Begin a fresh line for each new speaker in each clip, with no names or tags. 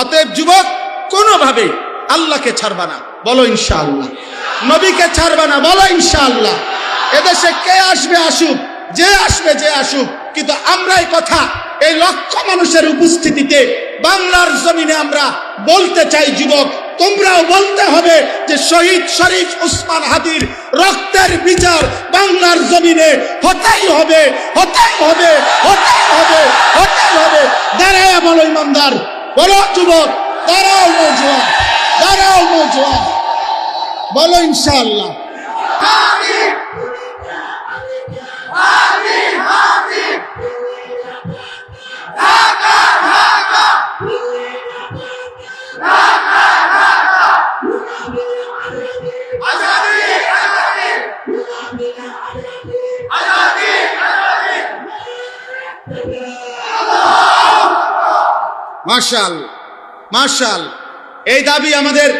অতএব যুবক, কোনোভাবে আল্লাহকে ছাড়বা না। বলো ইনশাআল্লাহ। নবীকে ছাড়বা না, বলো ইনশাআল্লাহ। এদেশে কে আসবে আসুক, যে আসবে যে আসুক, কিন্তু আমরা এই কথা এই লক্ষ মানুষের উপস্থিতিতে বাংলার জমিনে আমরা বলতে চাই, যুবক, তোমরাও বলতে হবে যে শহীদ শরীফ উসমান হাদির রক্তের বিচার বাংলার জমিনে হতেই হবে হতেই হবে হতেই হবে হতেই হবে। দাঁড়ায় বলো ইমানদার। বলো যুবক দাঁড়াও নৌজওয়ান দাঁড়াও নৌজওয়ান বলো ইনশাআল্লাহ। মার্শাল মার্শাল, এই দাবি আমাদের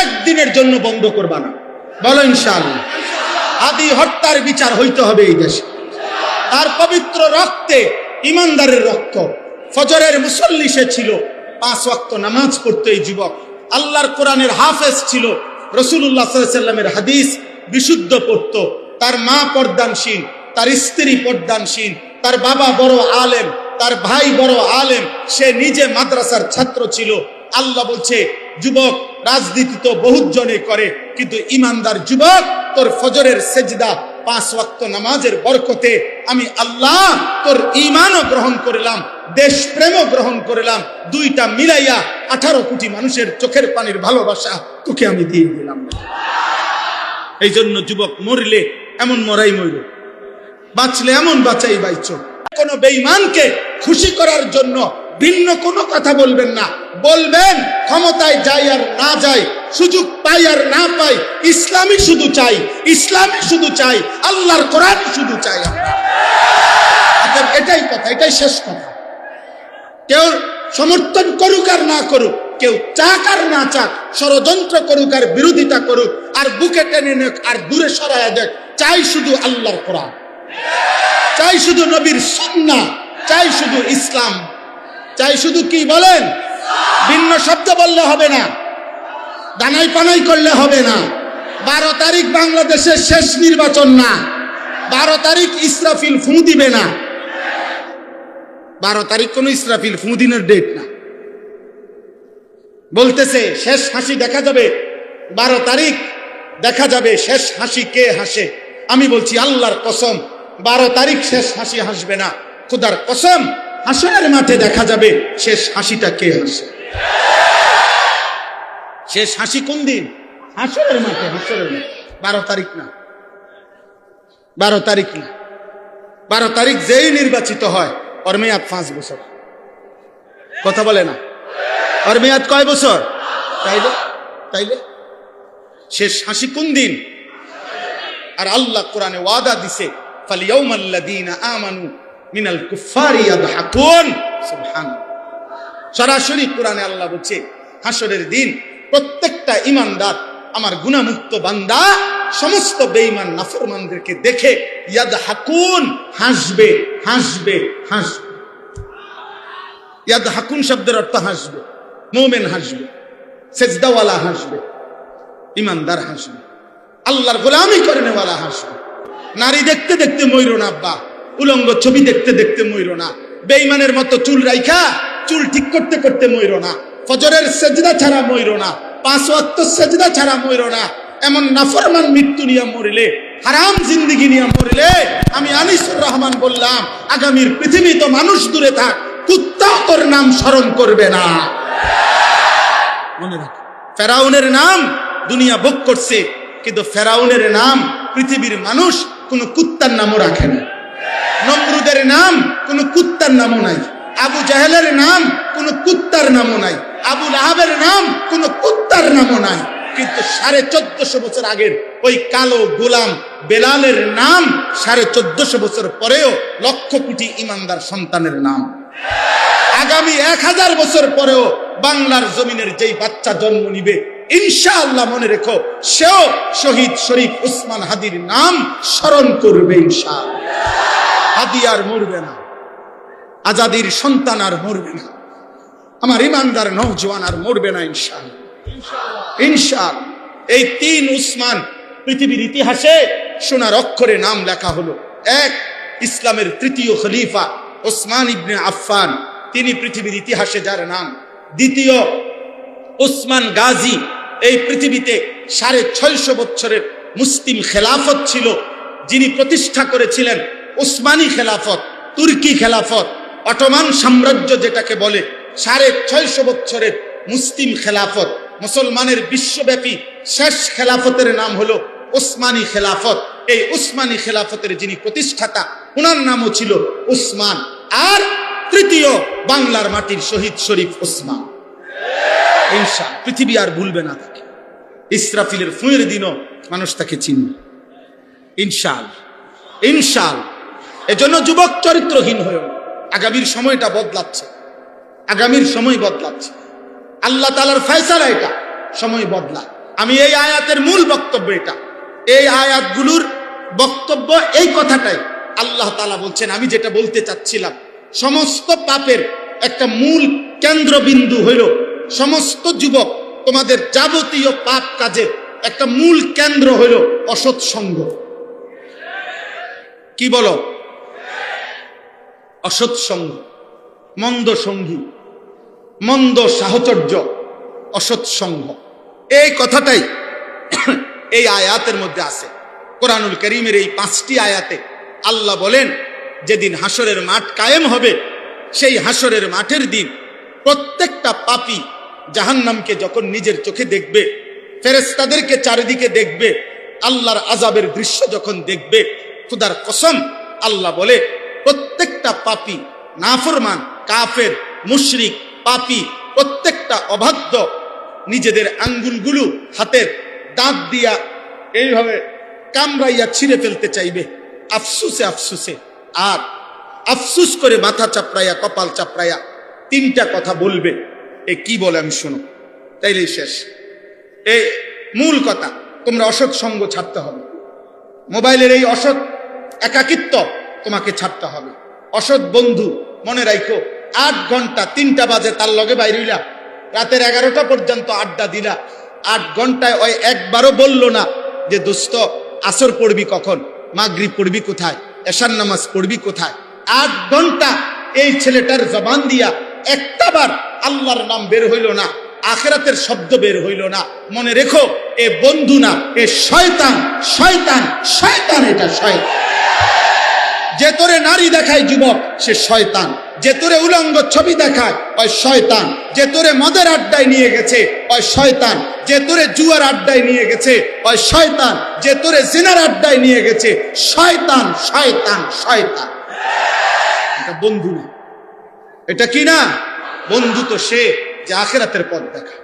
একদিনের জন্য বন্ধ করবা না। বলো ইনশাআল্লাহ আদি হত্যার বিচার হইতে হবে এই দেশে। তার পবিত্র রক্তে, ইমানদারের রক্ত। ফজরের মুসল্লি সে ছিল, পাঁচ ওয়াক্ত নামাজ পড়তো এই যুবক। আল্লাহর কোরআনের হাফেজ ছিল রসুল্লাহ সাল্লামের হাদিস বিশুদ্ধ পড়তো। তার মা পর্দানসীন তার স্ত্রী পর্দানসীন তার বাবা বড় আলেম তার ভাই বড় আলেম, সে নিজে মাদ্রাসার ছাত্র ছিল। আল্লাহ বলছে, যুবক, রাজনীতি তো বহুত জনে করে, কিন্তু ইমানদার যুবক, তোর ফজরের সেজদা, পাঁচ ওয়াক্ত নামাজের বরকতে আমি আল্লাহ তোর ইমানও গ্রহণ করলাম দেশ প্রেমও গ্রহণ করলাম, দুইটা মিলাইয়া আঠারো কোটি মানুষের চোখের পানির ভালোবাসা তোকে আমি দিয়ে দিলাম। এই জন্য যুবক মরলে এমন মরাই মরল বাঁচলে এমন বাঁচাই বাইচ। কোন বেঈমানকে খুশি করার জন্য ভিন্ন কোনো কথা বলবেন না। বলবেন, ক্ষমতায় যাই আর না যাই সুযোগ পাই আর না পাই, ইসলামই শুধু চাই, ইসলামই শুধু চাই, আল্লাহর কোরআন শুধু চাই আমরা। এটাই কথা, এটাই শেষ কথা। কেউ সমর্থন করুক আর না করুক, কেউ চাক আর না চাক, ষড়যন্ত্র করুক আর বিরোধিতা করুক, আর বুকে টেনে নেক আর দূরে সরাইয়া দেখ চাই শুধু আল্লাহর কোরআন। চাই শুধু নবীর সুন্না, চাই শুধু ইসলাম। চাই শুধু কি বলেন? ভিন্ন শব্দ বললে হবে না দানাই পানাই করলে হবে না। বারো তারিখ বাংলাদেশের শেষ নির্বাচন না, বারো তারিখ ইসরাফিল ফু দিবে না। বারো তারিখ কোন ইসরাফিল ফু দিনের ডেট না। বলতেছে, শেষ হাসি দেখা যাবে। বারো তারিখ দেখা যাবে, শেষ হাসি কে হাসে? আমি বলছি, আল্লাহর কসম বারো তারিখ শেষ হাসি হাসবে না। খুদার কসম হাসনের মাঠে দেখা যাবে শেষ হাসিটা কে হাসে? শেষ হাসি কোন দিন? হাসনের মাঠে হাসনের মাঠে। বারো তারিখ না। বারো তারিখ না। বারো তারিখ যেই নির্বাচিত হয়, ওর মেয়াদ পাঁচ বছর। কথা বলে না? ওর মেয়াদ কয় বছর? তাইলে তাইলে? শেষ হাসি কোন দিন? আর আল্লাহ কোরআনে ওয়াদা দিছে আমানু মিনাল কুফারি ইয়াদহাকুন সুবহানাল্লাহ। সরাসরি কোরআনে আল্লাহ বলছে হাসরের দিন প্রত্যেকটা ইমানদার আমার গুণামুক্ত বান্দা, সমস্ত বেঈমান, নাফরমানদেরকে দেখে ইয়াদ হাকুন হাসবে হাসবে হাসবে। ইয়াদ হাকুন শব্দের অর্থ হাসবে, মোমেন হাসবে, সেজদাওয়ালা হাসবে ইমানদার হাসবে, আল্লাহর গোলামি করে নেওয়ালা হাসবে। নারী দেখতে দেখতে ময়ূর না, আব্বা। উলঙ্গ ছবি দেখতে দেখতে ময়ূর না। বেইমানের মতো চুল রাইখা, চুল ঠিক করতে করতে ময়ূর না। ফজরের সেজদা ছাড়া ময়ূর না। পাঁচ ওয়াক্ত সেজদা ছাড়া ময়ূর না। এমন নাফরমান মৃত্যু নিয়ে মরিলে, হারাম জিন্দিগি নিয়ে মরিলে, আমি আনিসুর রহমান বললাম, আগামীর পৃথিবী তো মানুষ দূরে থাক কুত্তাও তোর নাম স্মরণ করবে না। মনে রাখ, ফেরাউনের নাম দুনিয়া ভোগ করছে, কিন্তু ফেরাউনের নাম পৃথিবীর মানুষ কোনো কুত্তার নামও রাখে না। নমরুদের নাম কোনো কুত্তার নামও নাই। আবু জাহেলের নাম কোনো কুত্তার নামও নাই। আবু লাহাবের নাম কোনো কুত্তার নামও নাই। কিন্তু সাড়ে চোদ্দশো বছর আগের ওই কালো গোলাম বেলালের নাম সাড়ে চোদ্দশো বছর পরেও লক্ষ কোটি ইমানদার সন্তানের নাম। আগামী এক হাজার বছর পরেও বাংলার জমিনের যেই বাচ্চা জন্ম নিবে ইনশাআল্লাহ মনে রেখো, সেও শহীদ শরীফ উসমান হাদির নাম স্মরণ করবে ইনশাআল্লাহ। হাদি আর মরবে না, আজাদির সন্তান আর মরবে না, আমার ইমানদার নৌজওয়ান আর মরবে না ইনশাল ইনশাল এই তিন উসমান পৃথিবীর ইতিহাসে সোনার অক্ষরে নাম লেখা হলো। এক, ইসলামের তৃতীয় খলিফা ওসমান ইবনে আফফান, তিনি পৃথিবীর ইতিহাসে যার নাম। দ্বিতীয় ওসমান গাজী এই পৃথিবীতে সাড়ে ছয়শো বছরের মুসলিম খেলাফত ছিল, যিনি প্রতিষ্ঠা করেছিলেন ওসমানী খেলাফত, তুর্কি খেলাফত, অটোমান সাম্রাজ্য যেটাকে বলে, সাড়ে ছয়শো বছরের মুসলিম খেলাফত। মুসলমানের বিশ্বব্যাপী শেষ খেলাফতের নাম হলো ওসমানী খেলাফত। এই ওসমানী খেলাফতের যিনি প্রতিষ্ঠাতা ওনার নামও ছিল ওসমান আর তৃতীয় বাংলার মাটির শহীদ শরীফ ওসমান ইনশাল পৃথিবী আর ভুলবে না। ইসরাফিলের ফুঁয়ের দিনও মানুষ তাকে চিনবে। ইনশাল ইনশাল। এজন্য যুবক চরিত্রহীন হয়েও আগামীর সময়টা বদলাচ্ছে। আগামীর সময় বদলাচ্ছে। আল্লাহ তালার ফয়সালা এটা, সময় বদলা আমি এই আয়াতের মূল বক্তব্য এটা। এই আয়াতগুলোর বক্তব্য এই কথাটাই। আল্লাহ তালা বলছেন, আমি যেটা বলতে চাচ্ছিলাম, সমস্ত পাপের একটা মূল কেন্দ্রবিন্দু হইল সমস্ত যুবক তোমাদের যাবতীয় পাপ কাজের একটা মূল কেন্দ্র হইল অসৎ সঙ্গ। কি বলো? অসৎ সঙ্গ, মন্দ সঙ্গী, মন্দ সাহচর্য, অসৎ সঙ্গ। এই কথাটাই এই আয়াতের মধ্যে আছে। কোরআনুল করিমের এই পাঁচটি আয়াতে আল্লাহ বলেন, যেদিন হাসরের মাঠ কায়েম হবে, সেই হাসরের মাঠের দিন প্রত্যেকটা পাপি জাহান্নামকে যখন নিজের চোখে দেখবে ফেরেস্তাদেরকে চারিদিকে দেখবে, আল্লাহর আজাবের দৃশ্য যখন দেখবে, খুদার কসম, আল্লাহ বলে, প্রত্যেকটা পাপি নাফরমান, কাফের, মুশরিক, পাপি, প্রত্যেকটা অবাধ্য নিজেদের আঙ্গুলগুলো হাতের দাঁত দিয়া এইভাবে কামড়াইয়া ছিঁড়ে ফেলতে চাইবে। আফসুসে আফসুসে। আর আফসুস করে মাথা চাপড়াইয়া, কপাল চাপড়াইয়া তিনটা কথা বলবে। এ কি বলে আমি শোনো? তাইলেই শেষ। এ মূল কথা, তোমরা অসৎ সঙ্গ ছাড়তে হবে। মোবাইলের এই অসৎ একাকিত্ব তোমাকে ছাড়তে হবে। অসৎ বন্ধু, মনে রাখো আট ঘণ্টা তিনটা বাজে তার লগে বাইরিলা রাতের এগারোটা পর্যন্ত আড্ডা দিলা। আট ঘন্টায় ওই একবারও বলল না যে, দোস্ত, আসর পড়বি কখন? মাগরি পড়বি কোথায়? এশার নামাজ পড়বি কোথায়? আট ঘণ্টা এই ছেলেটার জবান দিয়া একটাবার আল্লাহর নাম বের হইল না, আখেরাতের শব্দ বের হইল না। মনে রেখো, এ বন্ধু না, এ শয়তান শয়তান শয়তান এটা শয়তান। যে তোরে নারী দেখায় যুবক, সে শয়তান। যে তোরে উলঙ্গ ছবি দেখায়, ওই শয়তান। যে তোরে মদের আড্ডায় নিয়ে গেছে, ওই শয়তান। যে তোরে জুয়ার আড্ডায় নিয়ে গেছে, ওই শয়তান। যে তোরে জিনার আড্ডায় নিয়ে গেছে, শয়তান শয়তান শয়তান। এটা বন্ধু না। এটা কি না? বন্ধু তো সে যে আখেরাতের পথ দেখায়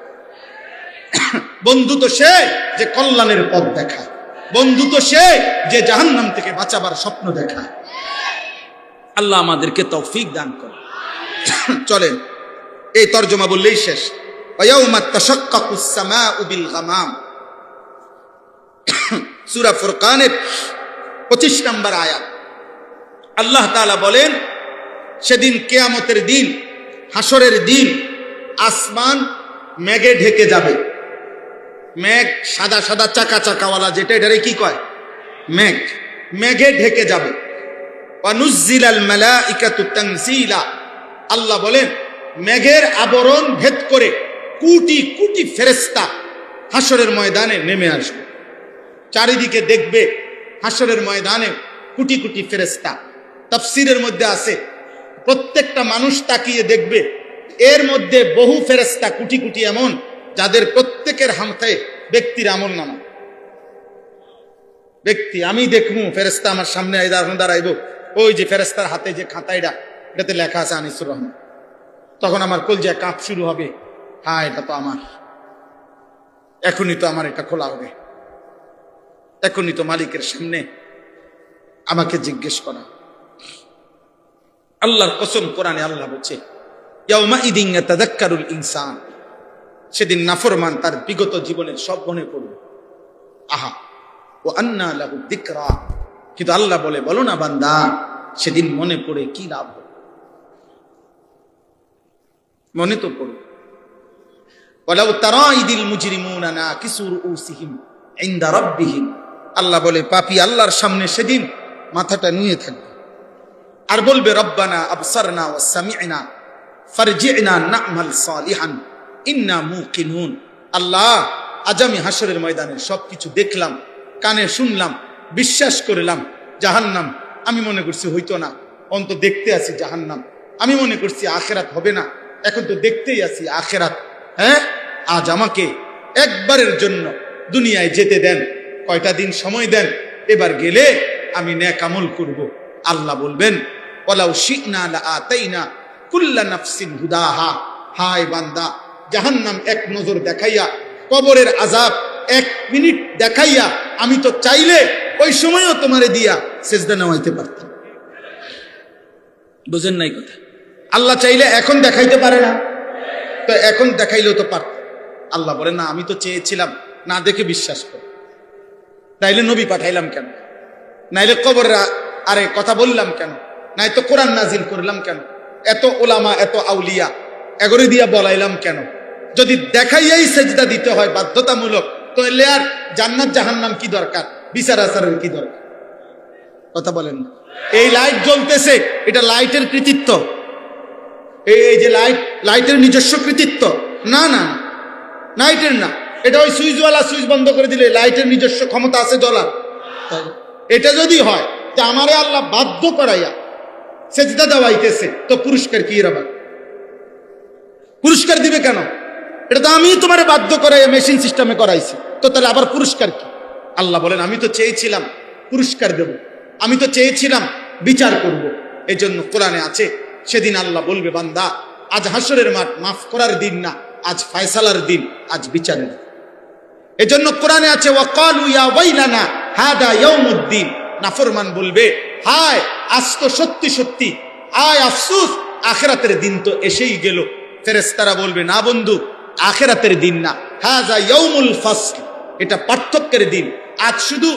বন্ধু তো সে যে কল্যাণের পথ দেখায় বন্ধু তো সে যে জাহান্নাম থেকে বাঁচাবার স্বপ্ন দেখায় আল্লাহ আমাদেরকে তৌফিক দান করে চলেন, এই তর্জমা বললেই শেষ। 25 নম্বর আয়াত। আল্লাহ বলেন, সেদিন কেয়ামতের দিন হাসরের দিন আসমান মেঘে ঢেকে যাবে। মেঘ সাদা সাদা চাকা চাকাওয়ালা যেটা, এটারে কি কয়? মেঘ। মেঘে ঢেকে যাবে। আল্লাহ বলেন, মেঘের আবরণ ভেদ করে কুটি কুটি ফেরেশতা হাসরের ময়দানে নেমে আসবে। চারিদিকে দেখবে হাসরের ময়দানে কুটি কুটি ফেরেশতা। তাফসীরের মধ্যে আছে প্রত্যেকটা মানুষ তাকিয়ে দেখবে, এর মধ্যে বহু ফেরেশতা কুটি কুটি এমন, যাদের প্রত্যেকের হামতে ব্যক্তির আমল নামা। ব্যক্তি, আমি দেখব ফেরেস্তা আমার সামনে দাঁড়াইব ওই যে ফেরেস্তার হাতে যে খাতাইটা এটাতে লেখা আছে আনিসুর রহমান। তখন আমার কলজা কাঁপ শুরু হবে হ্যাঁ এটা তো আমার। এখনই তো আমার এটা খোলা হবে। এখনই তো মালিকের সামনে আমাকে জিজ্ঞেস করা। আল্লাহর কসম কোরআনে আল্লাহ বলছে ইনসান। সেদিন নাফরমান তার বিগত জীবনের সব মনে করবে আহা ও আন্না লাহু দিকরা কিন্তু আল্লাহ বলে, বলো না বান্দা, সেদিন মনে পড়ে কি লাভ হবে? মনে তো পড়বে। ওয়ালাউ তারা ইদিল মুজরিমুনা নাকিসু রুউসিহিম ইনদা রাব্বিহিম। আল্লাহ বলে, পাপী আল্লাহর সামনে সেদিন মাথাটা নুয়ে থাকবে। আর বলবে, রব্বানা আবসারনা ওয়া সামি'না, ফারজি'না না'মাল সালিহান, ইন্না মুকিনুন। আল্লাহ, আজ আমি হাসরের ময়দানে সবকিছু দেখলাম, কানে শুনলাম, বিশ্বাস করলাম, জাহান্নাম। আমি মনে করছি হইতো না অন্ত দেখতে আছি জাহান্নাম। আমি মনে করছি আখেরাত হবে না, এখন তো দেখতেই আছি আখেরাত। হ্যাঁ? আজ আমাকে একবারের জন্য দুনিয়ায় যেতে দেন, কয়টা দিন সময় দেন, এবার গেলে আমি ন্যাক আমল করব। আল্লাহ বলবেন বান্দা, জাহান্নাম এক নজর দেখাইয়া, কবরের আজাব এক মিনিট দেখাইয়া, আমি তো চাইলে ওই সময়ও তোমারে দিয়া সেজদা নেওয়াইতে পারতাম। বুঝেন নাই কথা? আল্লাহ চাইলে এখন দেখাইতে পারে না। তো এখন দেখাইলেও তো পারত। আল্লাহ বলে, না, আমি তো চেয়েছিলাম, না দেখে বিশ্বাস কর। তাইলে নবী পাঠাইলাম কেন? নাইলে কবর আরে কথা বললাম কেন? নাই তো কোরআন নাজিল করলাম কেন? এত ওলামা, এত আউলিয়া, এগরে দিয়া বলাইলাম কেন? যদি দেখাইয়াই সেজদা দিতে হয় বাধ্যতামূলক, তাহলে আর জান্নাত জাহান্নাম কি দরকার? বিচার আচারের কি দরকার? কথা বলেন এই লাইট জ্বলতেছে, এটা লাইটের কৃতিত্ব। এই যে লাইট, লাইটের নিজস্ব কৃতিত্ব। না না লাইটের না। এটা ওই সুইচওয়ালা সুইচ বন্ধ করে দিলে লাইটের নিজস্ব ক্ষমতা আছে জ্বলার এটা যদি হয়, তা আমারে আল্লাহ বাধ্য করাইয়া সেজদা দেওয়াইতেছে, তো পুরস্কার কি রাবার পুরস্কার দিবে কেন? এটা তো আমি তোমার বাধ্য করাই মেশিন সিস্টেমে করাইছি। তো তাহলে আবার পুরস্কার কি? আল্লাহ বলেন, আমি তো চেয়েছিলাম পুরস্কার দেব। আমি তো চেয়েছিলাম বিচার করব। এই জন্য কোরআনে আছে, সেদিন আল্লাহ বলবে, বান্দা, আজ হাসরের মাঠ মাফ করার দিন না, আজ ফায়সালার দিন, আজ বিচারের এজন্য কোরআনে আছে ওয়াকালু ইয়া ওয়াইলানা, হাদা ইয়াউমুদ্দিন। নাফরমান বলবে, হায়, আজ তো সত্যি সত্যি। আয় আফসুস, আখেরাতের দিন তো এসেই গেল। ফেরেশতারা বলবে, না বন্ধু, আখেরাতের দিন না। হাজা ইয়াউমুল ফাসল, এটা পার্থক্যের দিন। আজ শুধু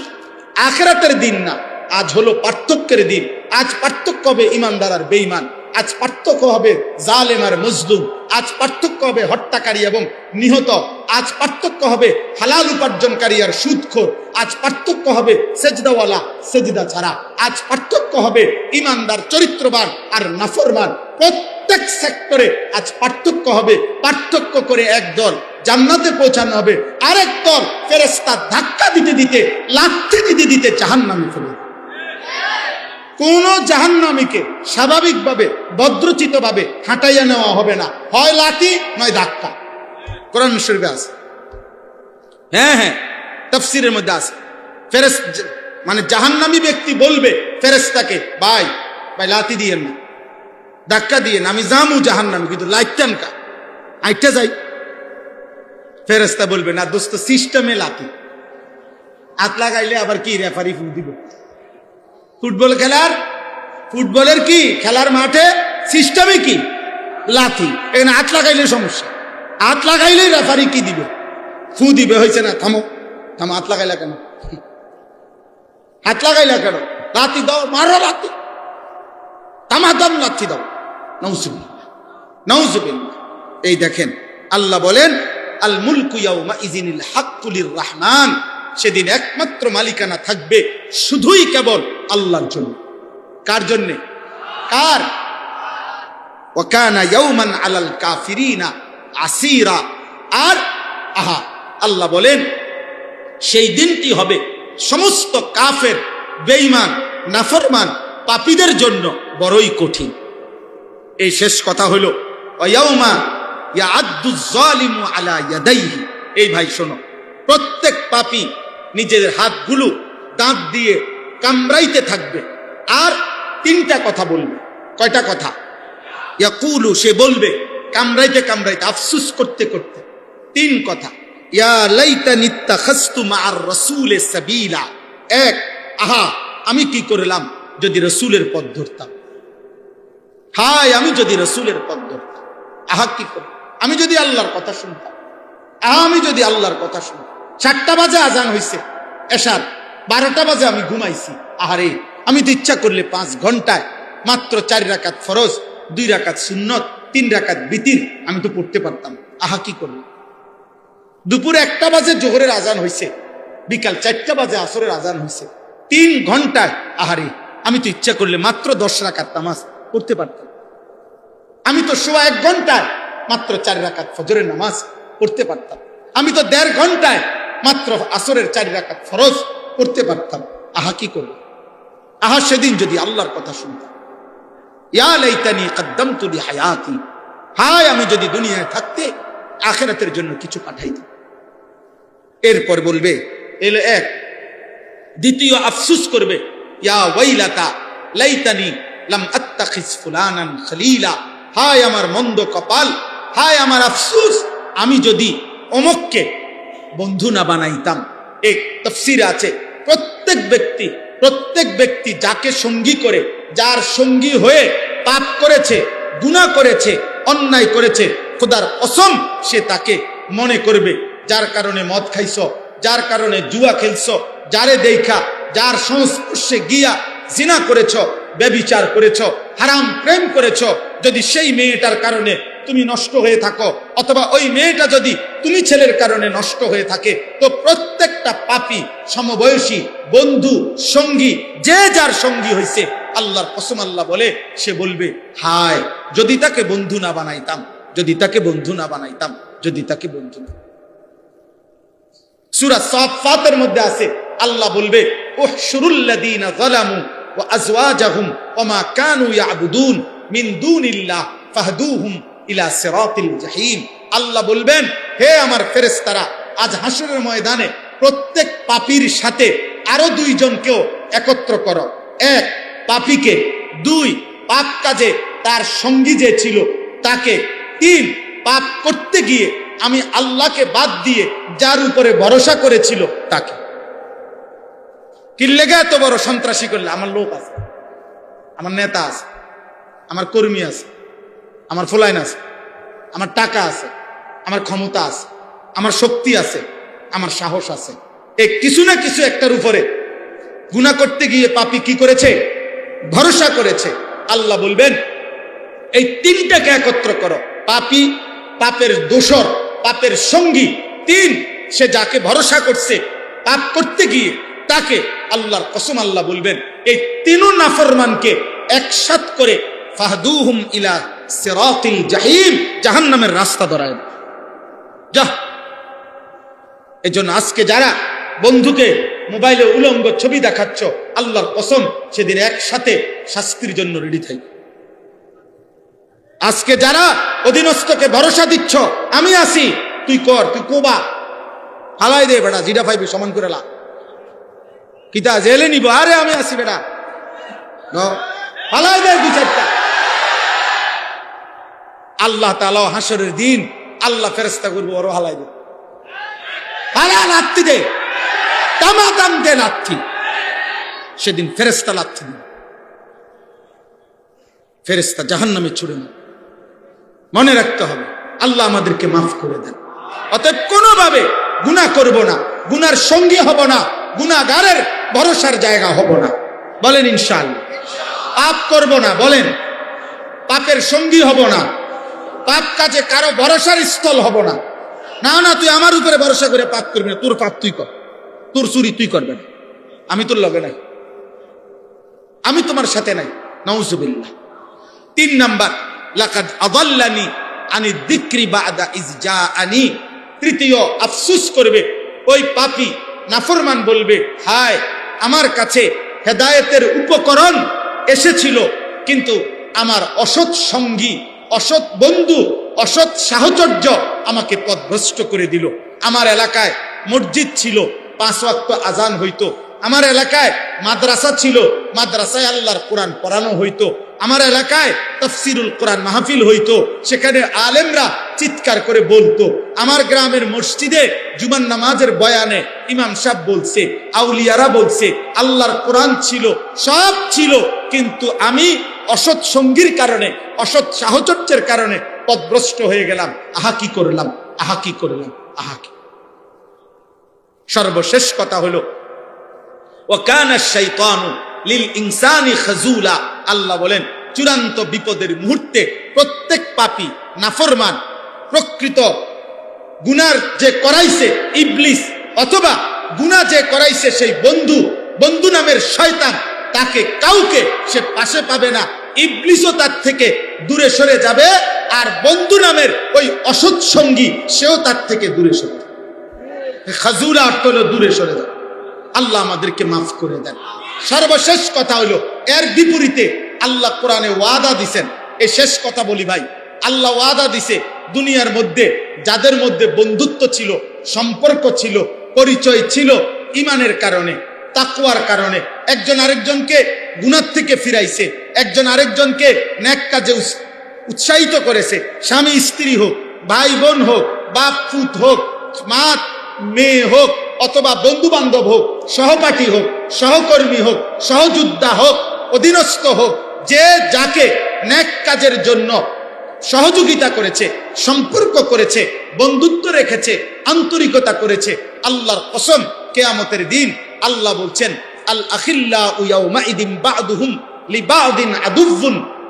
আখেরাতের দিন না, আজ হলো পার্থক্যের দিন। আজ পার্থক্য হবে ইমানদার আর বেঈমান। আজ পার্থক্য হবে জালেম আর মজলুম। আজ পার্থক্য হবে হত্যাকারী এবং নিহত। আজ পার্থক্য হবে হালাল উপার্জনকারী আর সুদখোর। আজ পার্থক্য হবে সেজদাওয়ালা, সেজদা ছাড়া। আজ পার্থক্য হবে ইমানদার, চরিত্রবান আর নাফরমান। প্রত্যেক সেক্টরে আজ পার্থক্য হবে, পার্থক্য করে এক দল। জান্নাতে পৌঁছানো হবে আরেক দল ফেরেস্তা ধাক্কা দিতে দিতে লাথি দিতে দিতে জাহান্নামে ফেলে দেবে। কোন জাহান্নামীকে স্বাভাবিকভাবে, ভদ্রচিতভাবে হাঁটাইয়া নেওয়া হবে না। হয় লাঠি, নয় ধাক্কা। কোরআন শরীফে আছে। হ্যাঁ হ্যাঁ। তফসিরের মধ্যে আছে। ফেরেস মানে জাহান্নামি ব্যক্তি বলবে ফেরেস্তাকে ভাই ভাই লাথি দিয়েন না। ধাক্কা দিয়েন আমি জামু জাহান্নামী কিন্তু লাইটান কা আইটা যাই। ফেরেস্তা বলবে না দোস্ত সিস্টেমে লাথি। হাত লাগাইলে আবার কি রেফারি ফু দিব? ফুটবল খেলার ফুটবলের কি? খেলার মাঠে সিস্টেমে কি? লাথি। এখানে হাত লাগাইলে সমস্যা। হাত লাগাইলেই রেফারি কি দিবে? ফু দিবে হয়েছে না, থামো। থামো হাত লাগাইলা কেন? হাত লাগাইলা কেন? লাথি দাও, মারো লাথি তামাদাম লাথি দাও। নৌসুবিল নৌসুবিল এই দেখেন, আল্লাহ বলেন, আল মুলকু ইয়াউমা ইজিনিল হাক্কুলির রহমান সেদিন একমাত্র মালিকানা থাকবে শুধুই কেবল আল্লাহর জন্য। কার জন্যে? কার? ওয়াকানা ইয়াউমান আলাল কাফিরিনা। আসিরা। আর, আহা, আল্লাহ বলেন, সেই দিনটি হবে সমস্ত কাফের, বেঈমান, নাফরমান, পাপীদের জন্য বড়ই কঠিন। এই শেষ কথা হলো এই ভাই, শোনো, প্রত্যেক পাপী নিজের হাতগুলো দাঁত দিয়ে কামড়াইতে থাকবে, আর তিনটা কথা বলবে। কয়টা কথা? ইয়াকুলু, সে বলবে কামড়াইতে কামড়াইতে, আফসুস করতে করতে। তিন কথা। আহা, আমি কি করলাম যদি রসুলের পথ ধরতাম? হায়, আমি যদি রসুলের ধরতাম। আহা, কি আমি যদি আল্লাহর কথা শুনতাম। আহা, আমি যদি আল্লাহর কথা শুনতাম। চারটা বাজে আজান হয়েছে এসার বারোটা বাজে আমি ঘুমাইছি। আহারে, আমি তো ইচ্ছা করলে পাঁচ ঘন্টায় মাত্র চার রাকাত ফরজ, দুই রাকাত সুন্নত তিন রাকাত বিতির, আমি তো পড়তে পারতাম। আহা, কি করব? দুপুর একটা বাজে জোহরের আজান হয়েছে বিকাল চারটা বাজে আসরের আজান হয়েছে তিন ঘন্টায়, আহারে, আমি তো ইচ্ছা করলে মাত্র দশ রাকাত নামাজ পড়তে পারতাম। আমি তো সোয়া এক ঘন্টায় মাত্র চার রাকাত ফজরের নামাজ পড়তে পারতাম। আমি তো দেড় ঘন্টায় মাত্র আসরের চার রাকাত ফরজ পড়তে পারতাম। আহা, কি করব? আহা, সেদিন যদি আল্লাহর কথা শুনতাম। ইয়া লাইতানি কদ্দামতু লি হায়াতি হায়, আমি যদি দুনিয়ায় থাকতে, আখেরাতের জন্য কিছু পাঠাইতাম। এরপর বলবে, এলো এক, দ্বিতীয় আফসুস করবে, ইয়া লাইতানি খলিলা। হায়, আমার মন্দ কপাল, হায়, আমার আফসুস, আমি যদি বন্ধু না বানাইতাম। এক আছে, প্রত্যেক ব্যক্তি প্রত্যেক ব্যক্তি যাকে সঙ্গী করে, যার সঙ্গী হয়ে পাপ করেছে গুণা করেছে, অন্যায় করেছে, খোদার অসম সে তাকে মনে করবে। যার কারণে মদ খাইছ, যার কারণে জুয়া খেলছ, যারে দেখা, যার সংস্পর্শে গিয়া জিনা করেছ ব্যবিচার করেছ, হারাম প্রেম করেছ, যদি সেই মেয়েটার কারণে তুমি নষ্ট হয়ে থাকো, অথবা ওই মেয়েটা যদি তুমি ছেলের কারণে নষ্ট হয়ে থাকে, তো প্রত্যেকটা পাপি, সমবয়সী, বন্ধু, সঙ্গী, যে যার সঙ্গী হয়েছে আল্লাহর কসম আল্লাহ বলে, সে বলবে, হায়, যদি তাকে বন্ধু না বানাইতাম, যদি তাকে বন্ধু না বানাইতাম, যদি তাকে বন্ধু না সুরা সাফাতের মধ্যে আছে, আল্লাহ বলবে, উহশুরুল্লাযীনা যালামু ওয়া আজওয়াজাহুম ওয়া মা কানু ইয়াবুদুন মিন ফাহদুহুম ইলা সিরাতিল জাহিম। আল্লাহ বলবেন, হে আমার ফেরেশতারা, আজ হাসরের ময়দানে প্রত্যেক পাপীর সাথে আরও দুইজনকেও একত্র করো। এক, পাপীকে। দুই, পাপ কাজে তার সঙ্গী যে ছিল তাকে। তিন, পাপ করতে গিয়ে আমি আল্লাহকে বাদ দিয়ে যার উপরে ভরসা করেছিল তাকে। কিল্লেগে এত বড় সন্ত্রাসী করলে? আমার লোক আছে, আমার নেতা আছে, আমার কর্মী আছে, আমার ফোলাইন আছে, আমার টাকা আছে, আমার ক্ষমতা আছে, আমার শক্তি আছে, আমার সাহস আছে। এই কিছু না কিছু একটার উপরে গুণা করতে গিয়ে পাপি কি করেছে? ভরসা করেছে। আল্লাহ বলবেন, এই তিনটাকে একত্র করো। পাপি, পাপের দোসর পাপের সঙ্গী। তিন, সে যাকে ভরসা করছে, পাপ করতে গিয়ে তাকে আল্লাহর কসম আল্লাহ বলবেন, এই তিনু নাফরমানকে একসাথ করে ফাহদুহুম ইলা সিরাতিল জাহিম, জাহান্নামের রাস্তা ধরায় যা। এই জন্য আজকে যারা বন্ধুকে মোবাইলে উলঙ্গ ছবি দেখাচ্ছ, আল্লাহর কসম, সেদিন একসাথে শাস্তির জন্য রেডি থাকবে। আজকে যারা অধীনস্থকে ভরসা দিচ্ছ, আমি আসি তুই কর, তুই কোবা। ফালাই দে বেটা জিরা ফাইবি সমান করে লা কিতা জেলে নিব? আরে আমি আসি বেটা। ন, দেয় দু চারটা। আল্লাহ তালা হাসরের দিন আল্লাহ ফেরেস্তা করব ওরও হালাই দে। হালা দে। তামাতাম দে সেদিন ফেরেস্তা লাত্তি দিন ফেরেস্তা জাহান নামে ছুড়ে না মনে রাখতে হবে আল্লাহ আমাদেরকে মাফ করে দেন। অতএব কোনোভাবে গুণা করব না গুনার সঙ্গী হব না। গুনাগারের ভরসার জায়গা হব না। বলেন ইনশাল পাপ করব না, বলেন। পাপের সঙ্গী হব না। পাপ কাজে কারও ভরসার স্থল হব না। না না, তুই আমার উপরে ভরসা করে পাপ করবি না। তোর পাপ তুই কর। তোর চুরি তুই করবে না। আমি তোর লগে নাই। আমি তোমার সাথে নাই। নউজুবিল্লাহ। তিন নাম্বার, লাকাদ আদাল্লানি আনি দিক্রি বাদা ইজ যা আনি তৃতীয়, আফসুস করবে ওই পাপি নাফরমান বলবে, হায়, আমার কাছে হেদায়েতের উপকরণ এসেছিল, কিন্তু আমার অসৎ সঙ্গী, অসৎ বন্ধু, অসৎ সাহচর্য আমাকে পথভ্রষ্ট করে দিল। আমার এলাকায় মসজিদ ছিল, পাঁচ ওয়াক্ত আজান হইতো। আমার এলাকায় মাদ্রাসা ছিল, মাদ্রাসায় আল্লাহর কোরআন পড়ানো হইতো। আমার এলাকায় তফসিরুল কোরআন মাহফিল হইতো। সেখানে আলেমরা চিৎকার করে বলতো, আমার গ্রামের মসজিদে জুমান নামাজের বয়ানে ইমাম সাহেব বলছে, আউলিয়ারা বলছে, আল্লাহর কোরআন ছিল, সব ছিল, কিন্তু আমি অসৎ সঙ্গীর কারণে, অসৎ সাহচর্যের কারণে পদভ্রষ্ট হয়ে গেলাম। আহা কি করলাম? আহা কি করলাম? আহা কি সর্বশেষ কথা হলো ওয়াকানা শাইতানু লিল ইনসানি খাজুলা, আল্লাহ বলেন, চূড়ান্ত বিপদের মুহূর্তে প্রত্যেক পাপী নাফরমান, প্রকৃত গুনার যে করাইছে ইবলিস অথবা গুনা যে করাইছে সেই বন্ধু বন্ধু নামের শয়তান, তাকে কাউকে সে পাশে পাবে না। ইবলিসও তার থেকে দূরে সরে যাবে আর বন্ধু নামের ওই অসৎ সঙ্গী, সেও তার থেকে দূরে সরে খাজুরা অর্থ দূরে সরে যাবে আল্লাহ আমাদেরকে মাফ করে দেন। সর্বশেষ কথা হলো এর বিপরীতে আল্লাহ কোরআনে ওয়াদা দিছেন। এ শেষ কথা বলি ভাই, আল্লাহ ওয়াদা দিছে, দুনিয়ার মধ্যে যাদের মধ্যে বন্ধুত্ব ছিল, সম্পর্ক ছিল, পরিচয় ছিল, ইমানের কারণে তাকুয়ার কারণে, একজন আরেকজনকে গুনার থেকে ফিরাইছে, একজন আরেকজনকে ন্যাক কাজে উৎসাহিত করেছে, স্বামী, স্ত্রী হোক, ভাই, বোন হোক, বাপ ফুত হোক, মা, মেয়ে হোক, অথবা বন্ধু বান্ধব হোক সহপাঠী হোক, সহকর্মী হোক, সহযোদ্ধা হোক, অধীনস্থ হোক, যে যাকে ন্যাক কাজের জন্য সহযোগিতা করেছে, সম্পর্ক করেছে, বন্ধুত্ব রেখেছে, আন্তরিকতা করেছে, আল্লাহর কসম, কেয়ামতের দিন আল্লাহ বলছেন, আল আখিল্লা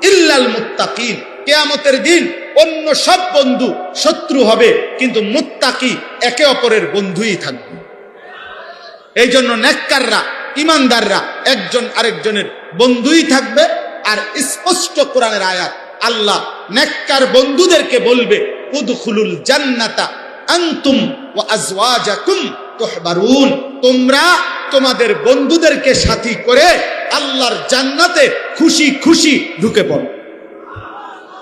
ইল্লাল মুত্তাকিন। কেয়ামতের দিন অন্য সব বন্ধু শত্রু হবে, কিন্তু মুত্তাকি একে অপরের বন্ধুই থাকবে। এই জন্য নেককাররা, ইমানদাররা একজন আরেকজনের বন্ধুই থাকবে আর স্পষ্ট কোরআনের আয়াত, আল্লাহ নেককার বন্ধুদেরকে বলবে, উদখুলুল জান্নাতা আনতুম ওয়া আজওয়াজাকুম তুহবারুন। তোমরা তোমাদের বন্ধুদেরকে সাথী করে আল্লাহর জান্নাতে খুশি খুশি ঢুকে পড়ো।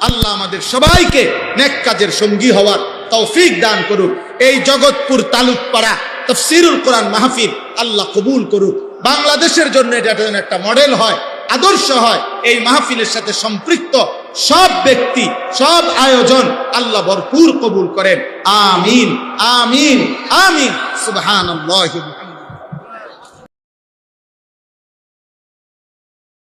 আল্লাহ আমাদের সবাইকে নেক কাজের সঙ্গী হওয়ার তৌফিক দান করুক। এই জগৎপুর তালুকপাড়া তফসিরুল কোরআন মাহফিল আল্লাহ কবুল করুক। বাংলাদেশের জন্য এটা যেন একটা মডেল হয়, আদর্শ হয়। এই মাহফিলের সাথে সম্পৃক্ত সব ব্যক্তি, সব আয়োজন আল্লাহ ভরপুর কবুল করেন। আমিন আমিন আমিন। সুবহানাল্লাহি